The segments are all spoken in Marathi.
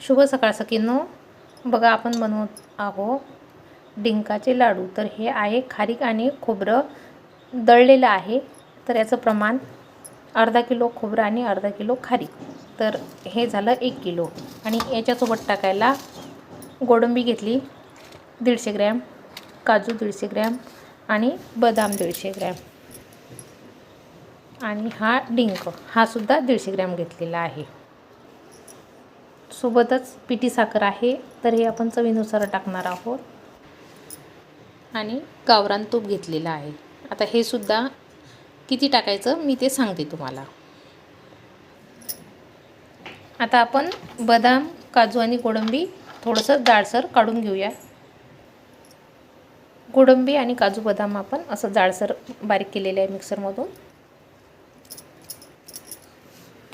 शुभ सकाळ सकीनो बघा आपण बनवत आहो डिंकाचे लाडू. तर हे आहे खारीक आणि खोबरं दळलेलं आहे. तर याचं प्रमाण अर्धा किलो खोबरं आणि अर्धा किलो खारीक. तर हे झालं एक किलो. आणि याच्यासोबत टाकायला गोडंबी घेतली दीडशे ग्रॅम. काजू दीडशे ग्रॅम. आणि बदाम दीडशे ग्रॅम. आणि हा डिंक हा सुद्धा दीडशे ग्रॅम घेतलेला आहे. सोबतच पिठी साखर आहे तर हे आपण चवीनुसार टाकणार आहोत. आणि गावरान तूप घेतलेलं आहे. आता हे सुद्धा किती टाकायचं मी ते सांगते तुम्हाला. आता आपण बदाम काजू आणि कोळंबी थोडंसं जाडसर काढून घेऊया. कोळंबी आणि काजू बदाम आपण असं जाडसर बारीक केलेलं आहे मिक्सरमधून.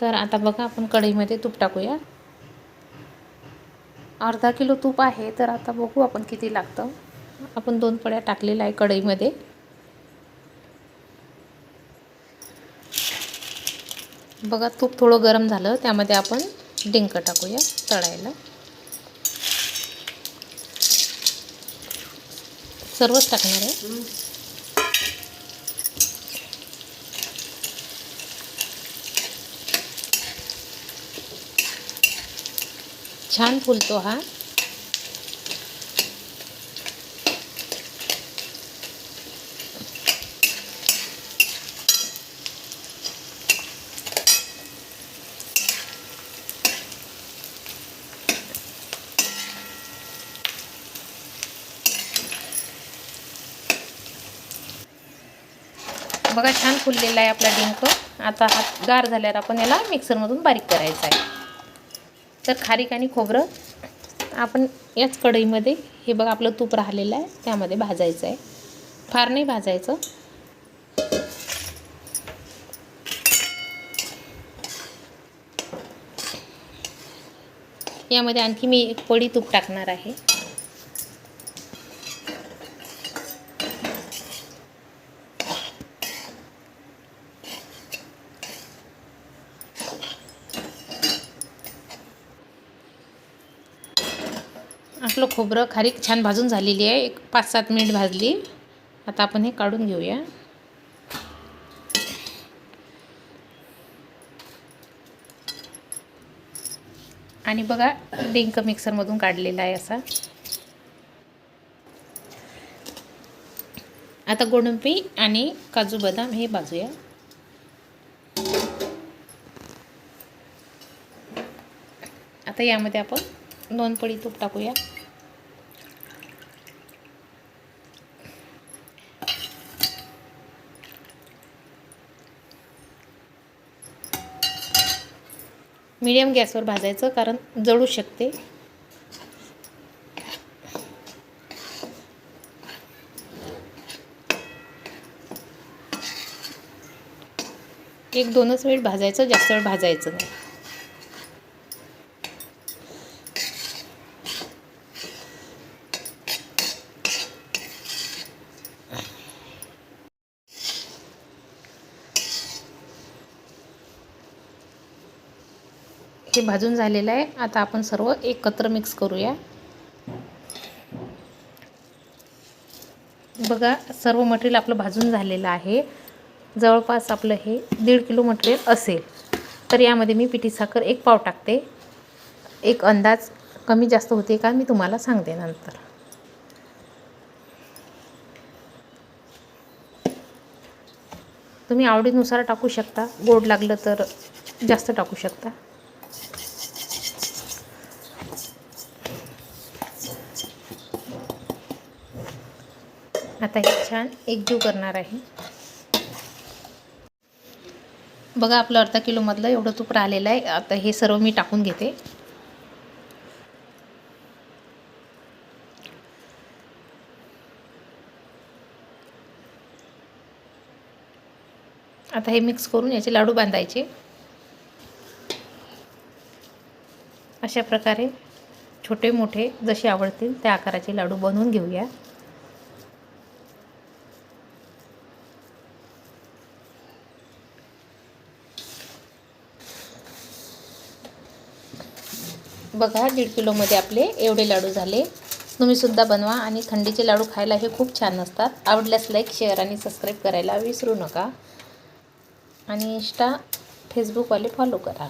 तर आता बघा आपण कढईमध्ये तूप टाकूया. अर्धा किलो तूप आहे तर आता बघू आपण किती लागतं. आपण दोन पड्या टाकलेल्या आहे कढईमध्ये. बघा तूप थोडं गरम झालं त्यामध्ये आपण डिंक टाकूया तळायला. सर्वच टाकणार आहे. छान फुलतो हा. बघा छान फुललेला आहे आपला डिंक. आता हा गार झाल्यावर आपण याला मिक्सरमधून बारीक करायचा आहे. तर खारीक आणि खोबरं आपण याच कढईमध्ये हे बघा आपलं तूप राहिलेलं आहे त्यामध्ये भाजायचं आहे. फार नाही भाजायचं. यामध्ये आणखी मी एक पोळी तूप टाकणार आहे. आपलं खोबरं खारीक छान भाजून झालेली आहे. एक पाच सात मिनिट भाजली. आता आपण हे काढून घेऊया. आणि बघा डिंक मिक्सरमधून काढलेला आहे असा. आता गोडंबी आणि काजू बदाम हे भाजूया. आता यामध्ये आपण दोन पळी तूप टाकूया. मीडियम गॅसवर भाजायचं कारण जळू शकते. एक दोनच वेळ भाजायचं जास्त वेळ भाजायचं नाही. हे भाजून झालेलं आहे. आता आपण सर्व एकत्र मिक्स करूया. बघा सर्व मटेरियल आपलं भाजून झालेलं आहे. जवळपास आपलं हे दीड किलो मटेरियल असेल. तर यामध्ये मी पिठी साखर एक पाव टाकते. एक अंदाज कमी जास्त होते का मी तुम्हाला सांगते नंतर. तुम्ही आवडीनुसार टाकू शकता. गोड लागलं तर जास्त टाकू शकता. आता हे छान एकजीव करणार आहे. बघा आपलं अर्धा किलोमधलं एवढं तूप राहिलेलं आहे. आता हे सर्व मी टाकून घेते. आता हे मिक्स करून याचे लाडू बांधायचे. अशा प्रकारे छोटे मोठे जसे आवडतील त्या आकाराचे लाडू बनवून घेऊया. बघा दीड किलोमध्ये आपले एवढे लाडू झाले. तुम्हीसुद्धा बनवा आणि थंडीचे लाडू खायला हे खूप छान असतात. आवडल्यास लाईक शेअर आणि सबस्क्राईब करायला विसरू नका. आणि इंस्टा फेसबुकवाले फॉलो करा.